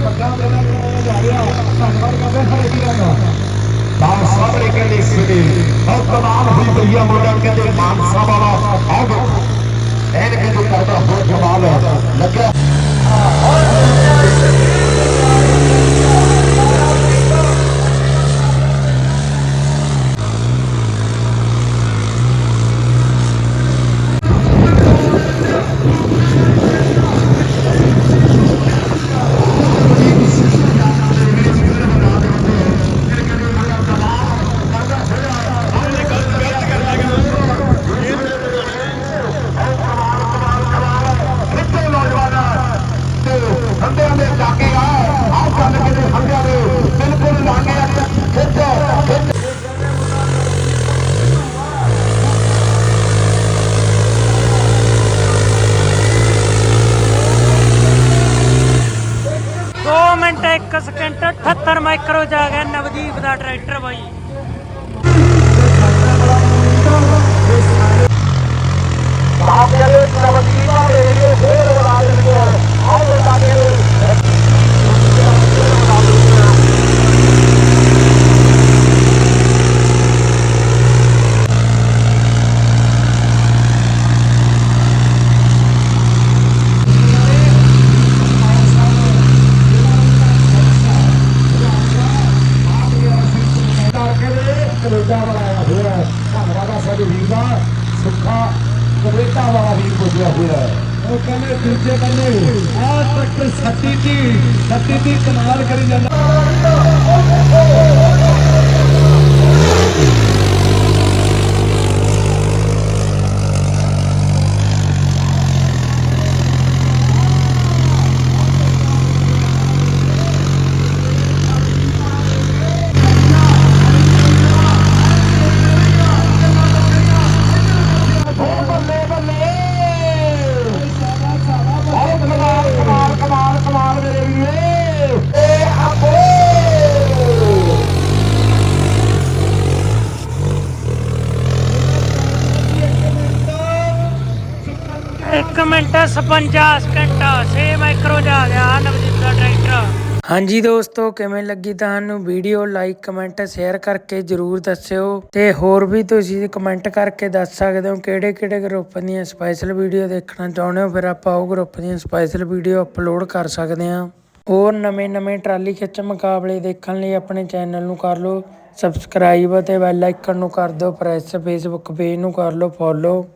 ਵੱਡਾ ਮੇਲਾ ਕਰਵਾਇਆ ਜਾ ਰਿਹਾ ਧੰਨਵਾਦ ਕਰਦੇ ਸਾਰੇ ਵੀਰਾਂ ਦਾ ਬਾਪ ਸਾਹਮਣੇ ਕਹਿੰਦੇ ਇਸ ਵੇਲੇ ਬਹੁਤ ਤਮਾਮ ਹੋਈ ਪਈਆ ਮੁੰਡਾ ਕਹਿੰਦੇ ਮਾਨ ਸਾਹਿਬ ਵਾਲਾ ਆਓ ਐਨ ਕਹਿੰਦੇ ਕਰਦਾ ਹੋਰ ਜਮਾਲ ਲੱਗਿਆ 78 ਮਾਈਕਰੋ ਜਾ ਗਿਆ ਨਵਦੀਪ ਦਾ ਟਰੈਕਟਰ ਬਾਈ। ਆਪਿਆਂ ਦੇ ਨਵਦੀਪਾਂ ਦੇ ਏਰੀਏ ਫੇਰ ਬਣਾ ਦਿੰਦੇ ਆ ਆਹ ਲਾਗੇ ਕਰਕੇ ਦੇ ਕੈਨੇਡਾ ਬਣਾਇਆ ਹੋਇਆ ਹੈ ਧੰਨਵਾਦ ਆ ਸਾਡੇ ਵੀਰ ਦਾ ਸੁੱਖਾ ਕੈਨੇਡਾ ਵਾਲਾ ਵੀਰ ਪੁੱਜਿਆ ਹੋਇਆ ਹੈ ਉਹ ਕਹਿੰਦੇ ਦੂਜੇ ਬੰਨੇ ਆਹ ਟਰੈਕਟਰ ਸੱਤੀ ਦੀ ਸੱਤੀ ਦੀ ਕਮਾਲ ਕਰੀ ਜਾਂਦਾ ਮਿੰਟ 55 ਸਕਿੰਟਾ। 6 ਮਾਈਕਰੋ ਜਾ ਗਿਆ ਨਵਜੀਤ ਦਾ ਟਰੈਕਟਰ। ਹਾਂਜੀ ਦੋਸਤੋ, ਕਿਵੇਂ ਲੱਗੀ ਤੁਹਾਨੂੰ ਵੀਡੀਓ? ਲਾਈਕ ਕਮੈਂਟ ਸ਼ੇਅਰ ਕਰਕੇ ਜਰੂਰ ਦੱਸਿਓ। ਤੇ ਹੋਰ ਵੀ ਤੁਸੀਂ ਕਮੈਂਟ ਕਰਕੇ ਦੱਸ ਸਕਦੇ ਹੋ ਕਿਹੜੇ ਕਿਹੜੇ ਗਰੁੱਪ ਦੀਆਂ ਸਪੈਸ਼ਲ ਵੀਡੀਓ ਦੇਖਣਾ ਚਾਹੁੰਦੇ ਹੋ? ਫਿਰ ਆਪਾਂ ਉਹ ਗਰੁੱਪ ਦੀਆਂ ਸਪੈਸ਼ਲ ਵੀਡੀਓ ਅਪਲੋਡ ਕਰ ਸਕਦੇ ਹਾਂ। ਹੋਰ ਨਵੇਂ-ਨਵੇਂ ਟਰਾਲੀ ਖਿੱਚ ਮੁਕਾਬਲੇ ਦੇਖਣ ਲਈ ਆਪਣੇ ਚੈਨਲ ਨੂੰ ਕਰ ਲਓ। ਸਬਸਕ੍ਰਾਈਬ ਅਤੇ ਬੈਲ ਆਈਕਨ ਨੂੰ ਕਰ ਦਿਓ। ਪ੍ਰੈਸ ਫੇਸਬੁੱਕ ਪੇਜ ਨੂੰ ਕਰ ਲਓ। ਫੋਲੋ